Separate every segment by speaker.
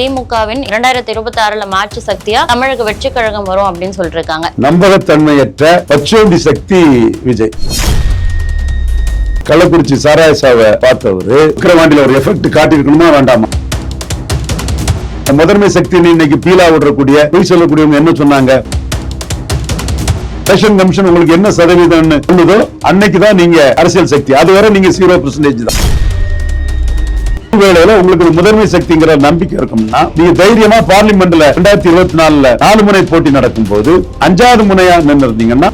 Speaker 1: திமுகவின் இரண்டாயிரத்தி இருபத்தி ஆறுல மாற்று சக்தியா தமிழக வெற்றி கழகம் வரும் அப்படின்னு சொல்லிட்டு இருக்காங்க
Speaker 2: நம்பகத்தன்மையற்ற பச்சோண்டி சக்தி விஜய். கள்ளக்குறிச்சி சாராயசாவை பார்த்தவரு ஒரு எஃபெக்ட் காட்டியிருக்கணுமா வேண்டாமா? முதன்மை சக்தி இன்னைக்கு பீலா விடக்கூடிய பொய் சொல்லக்கூடியவங்க என்ன சொன்னாங்க? எலெக்ஷன் கமிஷன் உங்களுக்கு என்ன சதவீதம்னு சொல்லுதோ அன்னைக்கு தான் நீங்க அரசியல் சக்தி. அதுவரை நீங்க ஜீரோ பர்சன்டேஜ் தான். வேளையில உங்களுக்கு ஒரு முதன்மை சக்திங்கிற நம்பிக்கை இருக்கும்னா நீங்க தைரியமா பார்லிமெண்ட்ல ரெண்டாயிரத்தி இருபத்தி நாலுல நாலு முனை போட்டி நடக்கும் போது அஞ்சாவது முனையா நின்று இருந்தீங்கன்னா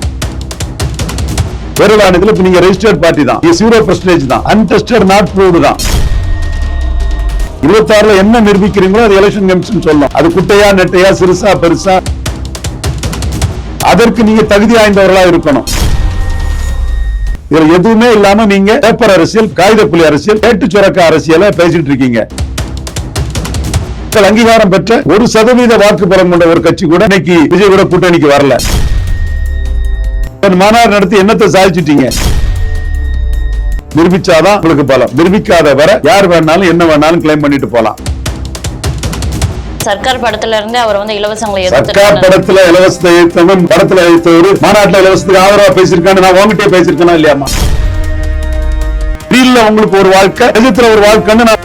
Speaker 2: வேறுலானதுல இப்ப நீங்க ரெஜிஸ்டர்ட் பார்ட்டி தான். ஜீரோ பர்சன்டேஜ் தான். அன்டெஸ்டட் நாட் ப்ரூவ்டு தான். இருபத்தாறுல என்ன நிரூபிக்கிறீங்களோ அது எலெக்ஷன் கமிஷன் சொல்லும் அது குட்டையா நெட்டையா சிறுசா பெருசா அதற்கு நீங்க தகுதி வாய்ந்தவர்களா இருக்கணும். இதுல எதுவுமே இல்லாம நீங்க பேப்பர் அரசியல் காகித புலி அரசியல் ஏட்டு சுரக்க அரசியல பேசிட்டு இருக்கீங்க. அங்கீகாரம் பெற்ற ஒரு சதவீத வாக்கு பலம் கொண்ட ஒரு கட்சி கூட இன்னைக்கு விஜய் கூட கூட்டணிக்கு வரல. மாநாடு நடத்தி என்னத்தை சாதிச்சிட்டீங்க? நிரூபிச்சாதான் உங்களுக்கு பலம். நிரூபிக்காத வர யார் வேணாலும் என்ன வேணாலும் கிளைம் பண்ணிட்டு போலாம்.
Speaker 1: சர்க்கார் படத்துல இருந்து அவர் வந்து இலவசங்களை
Speaker 2: சர்க்கார் படத்துல இலவசத்தை எழுத்தவன் படத்துல எழுத்தவரு மாநாட்டுல இலவசத்துக்கு ஆதரவா பேசியிருக்கான்னு நான் உங்ககிட்ட பேசியிருக்கேனா இல்லையாமா ரீல்ல உங்களுக்கு ஒரு வாழ்க்கை எதிர்த்துல ஒரு வாழ்க்கைன்னு நான்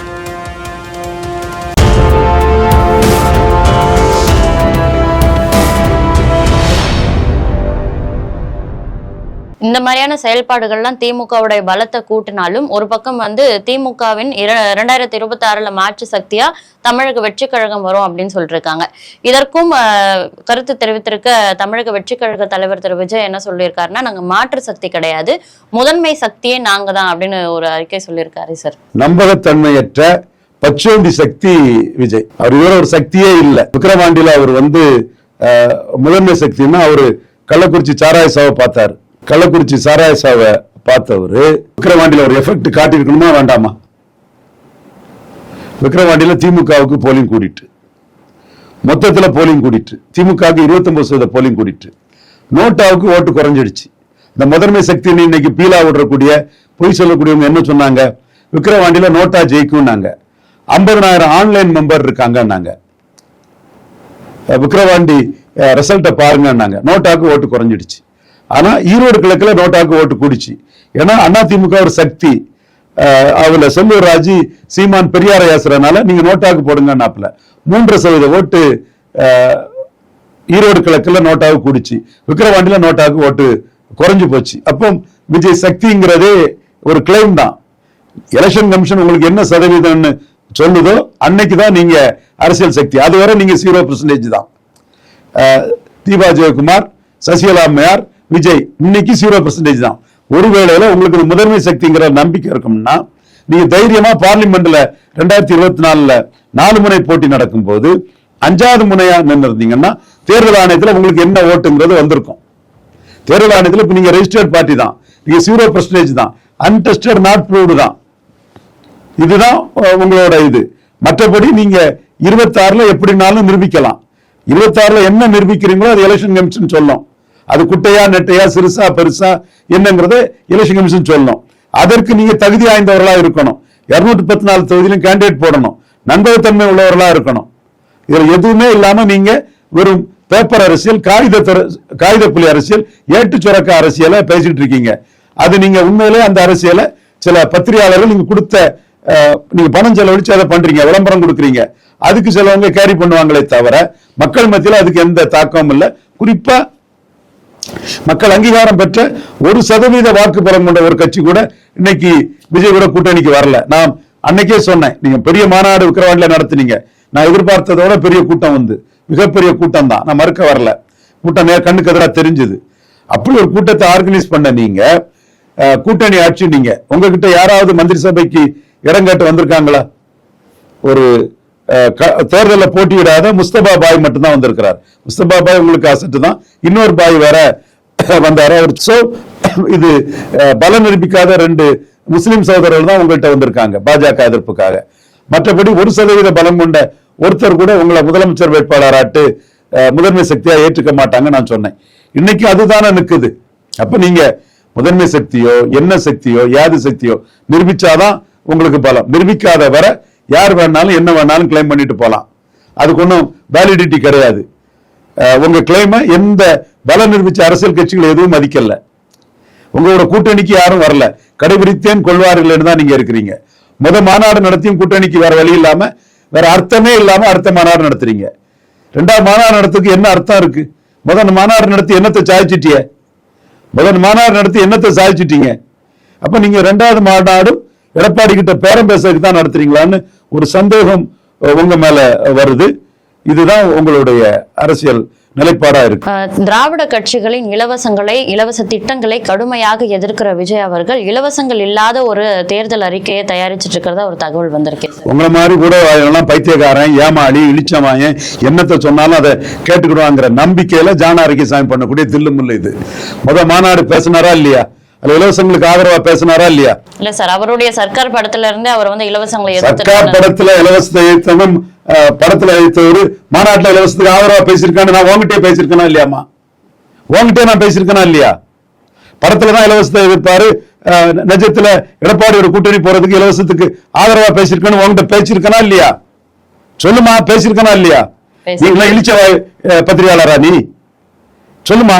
Speaker 1: இந்த மாதிரியான செயல்பாடுகள்லாம் திமுகவுடைய பலத்தை கூட்டினாலும் ஒரு பக்கம் வந்து திமுகவின் இரண்டாயிரத்தி இருபத்தி ஆறுல மாற்று சக்தியா தமிழக வெற்றி கழகம் வரும் அப்படின்னு சொல்லிட்டு இருக்காங்க இதற்கும் அஹ், கருத்து தெரிவித்திருக்க தமிழக வெற்றி கழக தலைவர் திரு. விஜய் என்ன சொல்லியிருக்காருன்னா நாங்க மாற்று சக்தி கிடையாது முதன்மை சக்தியே நாங்க தான் அப்படின்னு ஒரு அறிக்கை சொல்லியிருக்காரு சார்.
Speaker 2: நம்பகத்தன்மையற்ற பச்சோண்டி சக்தி விஜய். அவர் இவர ஒரு சக்தியே இல்ல. விக்கிரவாண்டியில அவர் வந்து முதன்மை சக்தின்னா அவரு கள்ளக்குறிச்சி சாராய சாவை பார்த்தாரு. கள்ளக்குறிச்சி சாராய பார்த்தவர் விக்கிரவாண்டியில் ஒரு எஃபெக்ட் காட்டியிருக்கணுமா வேண்டாமா? விக்கிரவாண்டியில் திமுகவுக்கு போலிங் கூடிட்டு. மொத்தத்துல போலிங் கூடிட்டு. திமுகவுக்கு இருபத்தொன்பது சதவீத போலிங் கூடிட்டு. நோட்டாவுக்கு ஓட்டு குறைஞ்சிடுச்சு. இந்த முதன்மை சக்தி இன்னைக்கு பீலா விடுறக்கூடிய பொய் சொல்லக்கூடியவங்க என்ன சொன்னாங்க? விக்கிரவாண்டியில் நோட்டா ஜெயிக்கும்னாங்க. ஐம்பதனாயிரம் ஆன்லைன் மெம்பர் இருக்காங்கன்னாங்க. விக்கிரவாண்டி ரிசல்ட்டை பாருங்கன்னாங்க. நோட்டாக்கு ஓட்டு குறைஞ்சிடுச்சு. ஆனா ஈரோடு கிழக்குல நோட்டாக்கு ஓட்டு கூடிச்சு. ஏன்னா அதிமுக ஒரு சக்தி. அஹ், செல்லூர் ராஜி சீமான் பெரியாரை ஏசுறதுனால நீங்க நோட்டாக்கு போடுங்கன்னாப்புல. மூன்று சதவீத ஓட்டு ஈரோடு கிழக்குல நோட்டாக கூடிச்சு. விக்கிரவாண்டியில் நோட்டாவுக்கு ஓட்டு குறைஞ்சு போச்சு. அப்போ விஜய் சக்திங்கிறதே ஒரு கிளைம் தான். எலெக்ஷன் கமிஷன் உங்களுக்கு என்ன சதவீதம்னு சொல்லுதோ அன்னைக்கு தான் நீங்க அரசியல் சக்தி. அதுவரை நீங்க ஜீரோ பர்சன்டேஜ் தான். தீபா ஜெயக்குமார் சசிகலா அம்மையார் விஜய் இன்னைக்கு ஜீரோ பர்சன்டேஜ் தான். ஒருவேளையில உங்களுக்கு ஒரு முதன்மை சக்திங்கிற நம்பிக்கை இருக்கும்னா நீங்க தைரியமா பார்லிமெண்ட்ல ரெண்டாயிரத்தி இருபத்தி நாலுல நாலு முனை போட்டி நடக்கும் போது அஞ்சாவது முனையா நின்று இருந்தீங்கன்னா தேர்தல் ஆணையத்துல உங்களுக்கு என்ன ஓட்டுங்கிறது வந்திருக்கும். தேர்தல் ஆணையத்துல இப்ப நீங்க ரெஜிஸ்டர்ட் பார்ட்டி தான். நீங்க ஜீரோ பர்சன்டேஜ் தான். அன்டெஸ்டட் நாட் ப்ரூவ்டு தான். இதுதான் உங்களோட இது. மற்றபடி நீங்க இருபத்தாறுல எப்படினாலும் நிரூபிக்கலாம். இருபத்தாறுல என்ன நிரூபிக்கிறீங்களோ அது எலெக்ஷன் கமிஷன் சொல்லும். அது குட்டையா நெட்டையா சிறுசா பெருசா என்னங்கிறத எலெக்ஷன் கமிஷன் சொல்லணும். அதற்கு நீங்க தகுதி வாய்ந்தவர்களா இருக்கணும். இருநூத்தி பத்து நாலு தொகுதியிலும் கேண்டிடேட் போடணும். நம்பகத்தன்மை உள்ளவர்களா இருக்கணும். இதுல எதுவுமே இல்லாம நீங்க வெறும் பேப்பர் அரசியல் காகித காகித புலி அரசியல் ஏட்டு சுரக்க அரசியலை பேசிட்டு இருக்கீங்க. அது நீங்க உண்மையிலே அந்த அரசியலை சில பத்திரிகையாளர்கள் நீங்க கொடுத்த நீங்க பணம் செலவழிச்சு அதை பண்றீங்க விளம்பரம் கொடுக்குறீங்க. அதுக்கு சிலவங்க கேரி பண்ணுவாங்களே தவிர மக்கள் மத்தியில் அதுக்கு எந்த தாக்கமும் இல்லை. குறிப்பா மக்கள் அங்கீகாரம் பெற்ற ஒரு சதவீத வாக்கு பலம் கொண்ட ஒரு கட்சி கூட இன்னைக்கு விஜய் கூட கூட்டணிக்கு வரல. நான் அன்னைக்கே சொன்னேன் நீங்க பெரிய மாநாடு விக்கிரவாண்டில நடத்துனீங்க. நான் எதிர்பார்த்ததோட பெரிய கூட்டம் வந்து மிகப்பெரிய கூட்டம் தான். நான் மறுக்க வரல. கூட்டம் நேர் கண்ணுக்கு எதிராக தெரிஞ்சது. அப்படி ஒரு கூட்டத்தை ஆர்கனைஸ் பண்ண நீங்க கூட்டணி ஆட்சி நீங்க உங்ககிட்ட யாராவது மந்திரி சபைக்கு இடம் கேட்டு வந்திருக்காங்களா? ஒரு தேர்தலில் போட்டியிடாத முஸ்தபா பாய் மட்டும்தான் வந்திருக்கிறார். முஸ்தபா பாய் உங்களுக்கு அசட்டு தான். இன்னொரு பாய் வேற வந்தார். அவர் சோ இது பல பலம் நிரூபிக்காத ரெண்டு முஸ்லீம் சகோதரர்கள் தான் உங்கள்கிட்ட வந்திருக்காங்க பாஜக எதிர்ப்புக்காக. மற்றபடி ஒரு சதவீத பலம் கொண்ட ஒருத்தர் கூட உங்களை முதலமைச்சர் வேட்பாளராட்டு அஹ், முதன்மை சக்தியா ஏற்றுக்க மாட்டாங்க நான் சொன்னேன். இன்னைக்கு அதுதானே நிக்குது. அப்ப நீங்க முதன்மை சக்தியோ என்ன சக்தியோ யாது சக்தியோ நிரூபிச்சாதான் உங்களுக்கு பலம். நிரூபிக்காத வர யார் வேணாலும் என்ன வேணாலும் கிளைம் பண்ணிட்டு போகலாம் அதுக்கு ஒன்றும் வேலிடிட்டி கிடையாது. உங்க கிளைமை எந்த பல நிரூபிச்ச அரசியல் கட்சிகள் எதுவும் மதிக்கல. உங்களோட கூட்டணிக்கு யாரும் வரல. கடைபிடித்தேன் கொள்வார்கள் தான் நீங்க இருக்கிறீங்க. முத மாநாடு நடத்தியும் கூட்டணிக்கு வேற வழி இல்லாம வேற அர்த்தமே இல்லாம அடுத்த மாநாடு நடத்துறீங்க. ரெண்டாவது மாநாடு நடத்துக்கு என்ன அர்த்தம் இருக்கு? முதல் மாநாடு நடத்தி என்னத்தை சாதிச்சிட்டிய? முதல் மாநாடு நடத்தி என்னத்தை சாதிச்சிட்டீங்க? அப்ப நீங்க ரெண்டாவது மாநாடும் எடப்பாடி கிட்ட பேரம் பேசுறதுக்கு தான் நடத்துறீங்களான்னு ஒரு சந்தேகம் உங்க மேல வருது. இதுதான் உங்களுடைய அரசியல் நிலைப்பாடா இருக்கு.
Speaker 1: திராவிட கட்சிகளின் இலவசங்களை இலவச திட்டங்களை கடுமையாக எதிர்க்கிற விஜய் அவர்கள் இலவசங்கள் இல்லாத ஒரு தேர்தல் அறிக்கையை தயாரிச்சிட்டு இருக்கிறதா ஒரு தகவல் வந்திருக்கு.
Speaker 2: உங்களை மாதிரி கூட எல்லாம் பைத்தியக்காரன் ஏமாளி இழிச்சமாயன் என்னத்தை சொன்னாலும் அதை கேட்டுக்கிடுவாங்கிற நம்பிக்கையில ஜான சாமி பண்ணக்கூடிய தில்லு முள்ளு இது. முத மாநாடு பேசினாரா இல்லையா? அதுல இலவசங்களுக்கு ஆதரவா பேசினாரா இல்லையா?
Speaker 1: இல்ல சார் அவருடைய சர்க்கார் படத்துல இருந்து அவர் வந்து இலவசங்களை
Speaker 2: சர்க்கார் படத்துல இலவசத்தை எழுத்தவன் அஹ், படத்துல எழுத்தவர் மாநாட்டுல இலவசத்துக்கு ஆதரவா பேசியிருக்கான்னு நான் உங்ககிட்டயே பேசியிருக்கேனா இல்லையாமா உங்ககிட்டயே நான் பேசியிருக்கேனா இல்லையா? படத்துல தான் இலவசத்தை எதிர்ப்பாரு நிஜத்துல எடப்பாடியோட கூட்டணி போறதுக்கு இலவசத்துக்கு ஆதரவா பேசியிருக்கேன்னு உங்ககிட்ட பேசியிருக்கனா இல்லையா? சொல்லுமா பேசியிருக்கனா இல்லையா? நீங்களா இழிச்ச பத்திரிகையாளரா நீ? சொல்லுமா?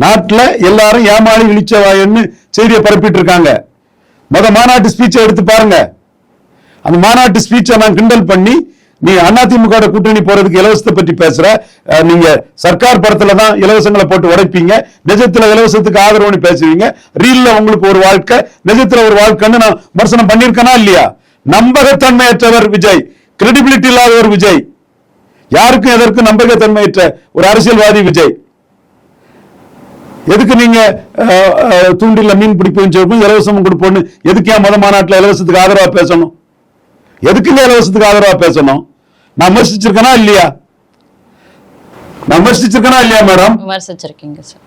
Speaker 2: நாட்டில் எல்லாரும் ஏமாளி இழிச்சவாயன்னு செய்தியை பரப்பிட்டு இருக்காங்க முத மாநாட்டு ஸ்பீச்சை எடுத்து பாருங்க. அந்த மாநாட்டு ஸ்பீச்சை நான் கிண்டல் பண்ணி நீ அதிமுக கூட்டணி போறதுக்கு இலவசத்தை பற்றி பேசுற நீங்க சர்க்கார் படத்துல தான் இலவசங்களை போட்டு உடைப்பீங்க நிஜத்துல இலவசத்துக்கு ஆதரவுன்னு பேசுவீங்க ரீல்ல உங்களுக்கு ஒரு வாழ்க்கை நிஜத்துல ஒரு வாழ்க்கைன்னு நான் விமர்சனம் பண்ணியிருக்கேனா இல்லையா? நம்பகத்தன்மையற்றவர் விஜய் கிரெடிபிலிட்டி இல்லாதவர் விஜய். யாருக்கும் எதற்கும் நம்பகத்தன்மையற்ற ஒரு அரசியல்வாதி விஜய். எதுக்கு நீங்க தூண்டில்ல மீன் பிடிப்போம் சொல்லுவோம் இலவசம் கொடுப்போம்னு எதுக்கு ஏன் மத மாநாட்டுல இலவசத்துக்கு ஆதரவா பேசணும்? எதுக்குங்க இலவசத்துக்கு ஆதரவா பேசணும்? நான் விமர்சிச்சிருக்கனா இல்லையா? நான் விமர்சிச்சிருக்கனா இல்லையா மேடம்?
Speaker 1: விமர்சிச்சிருக்கீங்க சார்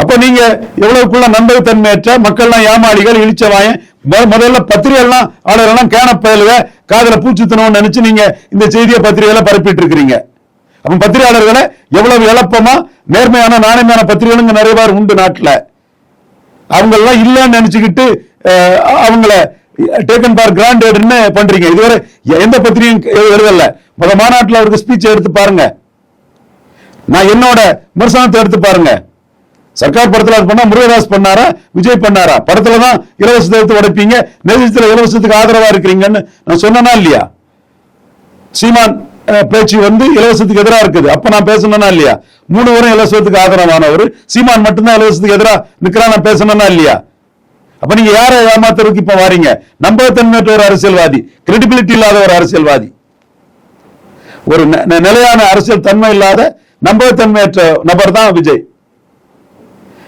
Speaker 2: அப்ப நீங்க எவ்வளவுக்குள்ள நம்பகத்தன்மையற்ற மக்கள்லாம் ஏமாளிகள் இழிச்சவாயன் முதல்ல பத்திரிகைலாம் ஆளுநர்லாம் கேன பயலுக காதுல பூச்சுத்தணும்னு நினைச்சு நீங்க இந்த செய்தியை பத்திரிகையில பரப்பிட்டு இருக்கிறீங்க. அப்ப பத்திரிகையாளர்களை எவ்வளவு இழப்பமா? நேர்மையான நாணயமான பத்திரிகைகளுங்க நிறைய பேர் உண்டு நாட்டில். அவங்க எல்லாம் இல்லைன்னு நினைச்சுக்கிட்டு அவங்கள டேக்கன் ஃபார் கிராண்டட்னு பண்றீங்க? இதுவரை எந்த பத்திரிகையும் எழுதல. முத மாநாட்டில் அவருக்கு ஸ்பீச் எடுத்து பாருங்க. நான் என்னோட விமர்சனத்தை எடுத்து பாருங்க. சர்க்கார் படத்தில் அது பண்ணா முருகதாஸ் பண்ணாரா? விஜய் பண்ணாரா? படத்துல தான் இலவசத்தை எடுத்து உடைப்பீங்க. நிஜத்துல இலவசத்துக்கு ஆதரவா இருக்கிறீங்கன்னு நான் சொன்னனா இல்லையா? சீமான் பேச்சு வந்து இலவசத்துக்கு எதிரா இருக்குது. அப்ப நான் பேசணும்னா இல்லையா? மூணு வரும் இலவசத்துக்கு ஆதரவானவர். சீமான் மட்டும்தான் இலவசத்துக்கு எதிரா நிக்கிறா நான் பேசணும்னா இல்லையா? அப்ப நீங்க யாரை ஏமாத்துறதுக்கு இப்ப வாரீங்க? நம்பகத்தன்மையற்ற ஒரு அரசியல்வாதி கிரெடிபிலிட்டி இல்லாத ஒரு அரசியல்வாதி. ஒரு ந- நிலையான அரசியல் தன்மை இல்லாத நம்பகத்தன்மையற்ற நபர் தான் விஜய்.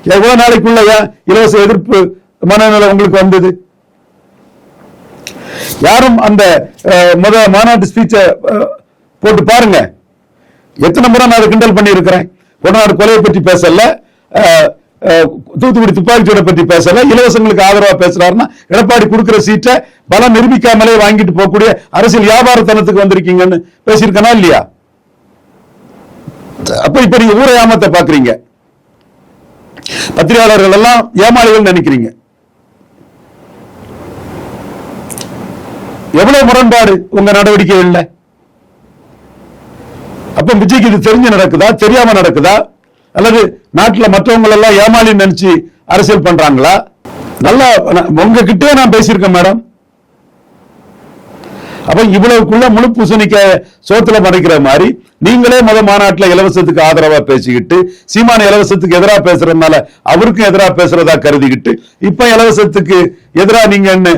Speaker 2: எவ்வளவு நாளைக்குள்ள இலவச எதிர்ப்பு மனநிலை உங்களுக்கு வந்தது? யாரும் அந்த முத மாநாட்டு ஸ்பீச்சை போட்டு பாருங்க. எத்தனை முறை நான் அதை கிண்டல் பண்ணியிருக்கிறேன்? கொடநாடு கொலையை பற்றி பேசல. தூத்துக்குடி துப்பாக்கிச்சூடை பற்றி பேசல. இலவசங்களுக்கு ஆதரவாக பேசுறாருன்னா எடப்பாடி கொடுக்குற சீட்டை பலம் நிரூபிக்காமலே வாங்கிட்டு போகக்கூடிய அரசியல் வியாபாரத்தனத்துக்கு வந்திருக்கீங்கன்னு பேசியிருக்கனா இல்லையா? அப்ப இப்ப நீங்க ஊரை ஏமாத்த பாக்குறீங்க. பத்திரிகையாளர்கள் எல்லாம் ஏமாளிகள் நினைக்கிறீங்க. எவ்வளவு முரண்பாடு உங்க இல்லை அப்ப விஜய்க்கு இது தெரிஞ்சு நடக்குதா? தெரியாம நடக்குதா? அல்லது நாட்டுல மற்றவங்க எல்லாம் ஏமாளி நினைச்சு அரசியல் பண்றாங்களா? நல்லா நான் உங்ககிட்டயே நான் பேசியிருக்கேன் மேடம். அப்ப இவ்வளவுக்குள்ள முழு பூசணிக்க சோத்துல மறைக்கிற மாதிரி நீங்களே முத மாநாட்டுல இலவசத்துக்கு ஆதரவா பேசிக்கிட்டு சீமான இலவசத்துக்கு எதிரா பேசுறதுனால அவருக்கும் எதிரா பேசுறதா கருதிக்கிட்டு இப்ப இலவசத்துக்கு எதிரா நீங்கன்னு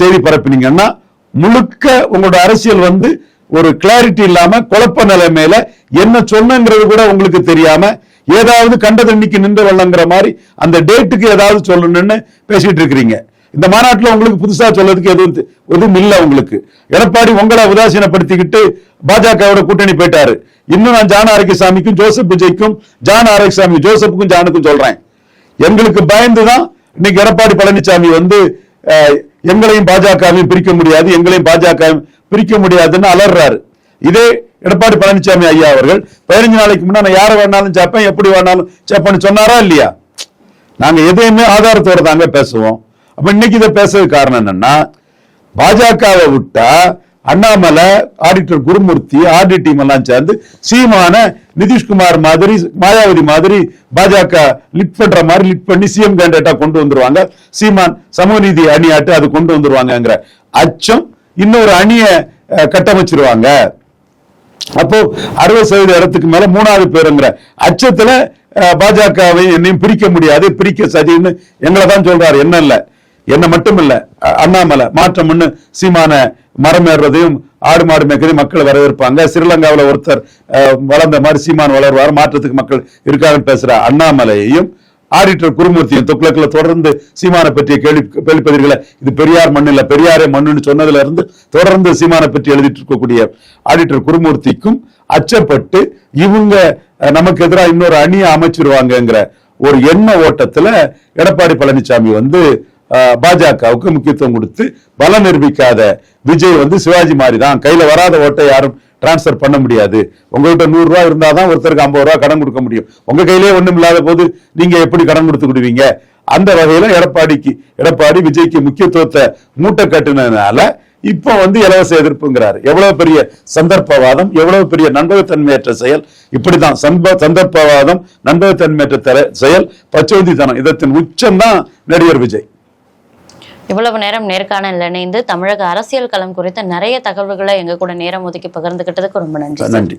Speaker 2: செய்தி பரப்பினீங்கன்னா முழுக்க உங்களோட அரசியல் வந்து ஒரு கிளாரிட்டி இல்லாம குழப்ப நிலைமையில என்ன சொன்னங்கிறது கூட உங்களுக்கு தெரியாம ஏதாவது கண்ட தண்ணிக்கு நின்று வெள்ளங்கிற மாதிரி அந்த டேட்டுக்கு ஏதாவது சொல்லணும்னு பேசிட்டு இருக்கிறீங்க. இந்த மாநாட்டுல உங்களுக்கு புதுசா சொல்றதுக்கு எதுவும் எதுவும் இல்ல உங்களுக்கு. எடப்பாடி உங்களை உதாசீனப்படுத்திக்கிட்டு பாஜகவோட கூட்டணி போயிட்டாரு. இன்னும் நான் ஜான ஆரோக்கியசாமிக்கும் ஜோசப் விஜய்க்கும் ஜான ஆரோக்கியசாமி ஜோசப்புக்கும் ஜானுக்கும் சொல்றேன். எங்களுக்கு பயந்துதான் இன்னைக்கு எடப்பாடி பழனிசாமி வந்து எங்களையும் பாஜகவையும் பிரிக்க முடியாது எங்களையும் பாஜக பிரிக்க முடியாதுன்னு அலறாரு. இதே எடப்பாடி பழனிசாமி ஐயா அவர்கள் பதினஞ்சு நாளைக்கு முன்னாடி யாரை வேணாலும் சேர்ப்பேன் எப்படி வேணாலும் சேர்ப்பேன்னு சொன்னாரா இல்லையா? நாங்க எதையுமே ஆதாரத்தோட தாங்க பேசுவோம். அப்ப இன்னைக்கு இதை பேசுறது காரணம் என்னன்னா பாஜகவை விட்டா அண்ணாமலை ஆடிட்டர் குருமூர்த்தி ஆர்டி டீம் எல்லாம் சேர்ந்து சீமான நிதிஷ்குமார் மாதிரி மாயாவதி மாதிரி பாஜக லிட் பண்ற மாதிரி லிட் பண்ணி சிஎம் கேண்டிடேட்டா கொண்டு வந்துருவாங்க. சீமான் சமூக நீதி அணியாட்டு அது கொண்டு வந்துருவாங்கங்கிற அச்சம் இன்னொரு அணிய அஹ், கட்டமைச்சிருவாங்க. அப்போ அறுபது சதவீத இடத்துக்கு மேல மூணாவது பேருங்கிற அச்சத்துல பாஜகவையும் பாஜகவை என்னையும் பிரிக்க முடியாது பிரிக்க சதின்னு எங்களை தான் சொல்றாரு. என்ன இல்ல? என்ன மட்டும் இல்ல. அண்ணாமலை மாற்றம்னு சீமான மரம் ஏறுறதையும் ஆடு மாடு மேய்க்கிறதையும் மக்கள் வரவேற்பாங்க. ஸ்ரீலங்காவில் ஒருத்தர் அஹ், வளர்ந்த மாதிரி சீமான் வளர்வார் மாற்றத்துக்கு மக்கள் இருக்காங்கன்னு பேசுற அண்ணாமலையையும் ஆடிட்டர் குருமூர்த்தியும் துக்ளக்ல தொடர்ந்து சீமான பற்றிய கேள்வி கேள்விப்பதிர்களை இது பெரியார் மண்ணு இல்ல பெரியாரே மண்ணுன்னு சொன்னதுல இருந்து தொடர்ந்து சீமான பற்றி எழுதிட்டு இருக்கக்கூடிய ஆடிட்டர் குருமூர்த்திக்கும் அச்சப்பட்டு இவங்க நமக்கு எதிராக இன்னொரு அணியை அமைச்சிருவாங்கங்கிற ஒரு எண்ண ஓட்டத்துல எடப்பாடி பழனிசாமி வந்து பாஜகவுக்கு முக்கியத்துவம் கொடுத்து பலம் நிரூபிக்காத விஜய் வந்து சிவாஜி மாதிரி தான் கையில வராத ஓட்டை யாரும் டிரான்ஸ்ஃபர் பண்ண முடியாது. உங்கள்கிட்ட நூறுரூவா இருந்தால் தான் ஒருத்தருக்கு ஐம்பது ரூபா கடன் கொடுக்க முடியும். உங்கள் கையிலேயே ஒன்றும் இல்லாத போது நீங்க எப்படி கடன் கொடுத்துக்கிடுவீங்க அந்த வகையில எடப்பாடிக்கு எடப்பாடி விஜய்க்கு முக்கியத்துவத்தை மூட்டை கட்டினதுனால இப்போ வந்து இலவச எதிர்ப்புங்கிறாரு. எவ்வளவு பெரிய சந்தர்ப்பவாதம் எவ்வளவு பெரிய நண்பகத்தன்மையற்ற செயல்? இப்படிதான் சந்த சந்தர்ப்பவாதம் நண்பகத்தன்மையற்ற தர- செயல் பச்சோந்தித்தனம் இதத்தின் உச்சம் தான் நடிகர் விஜய்.
Speaker 1: இவ்வளவு நேரம் நேர்காணல் இணைந்து தமிழக அரசியல் களம் குறித்த நிறைய தகவல்களை எங்க கூட நேரம் ஒதுக்கி பகிர்ந்துகிட்டதுக்கு ரொம்ப நன்றி
Speaker 2: நன்றி.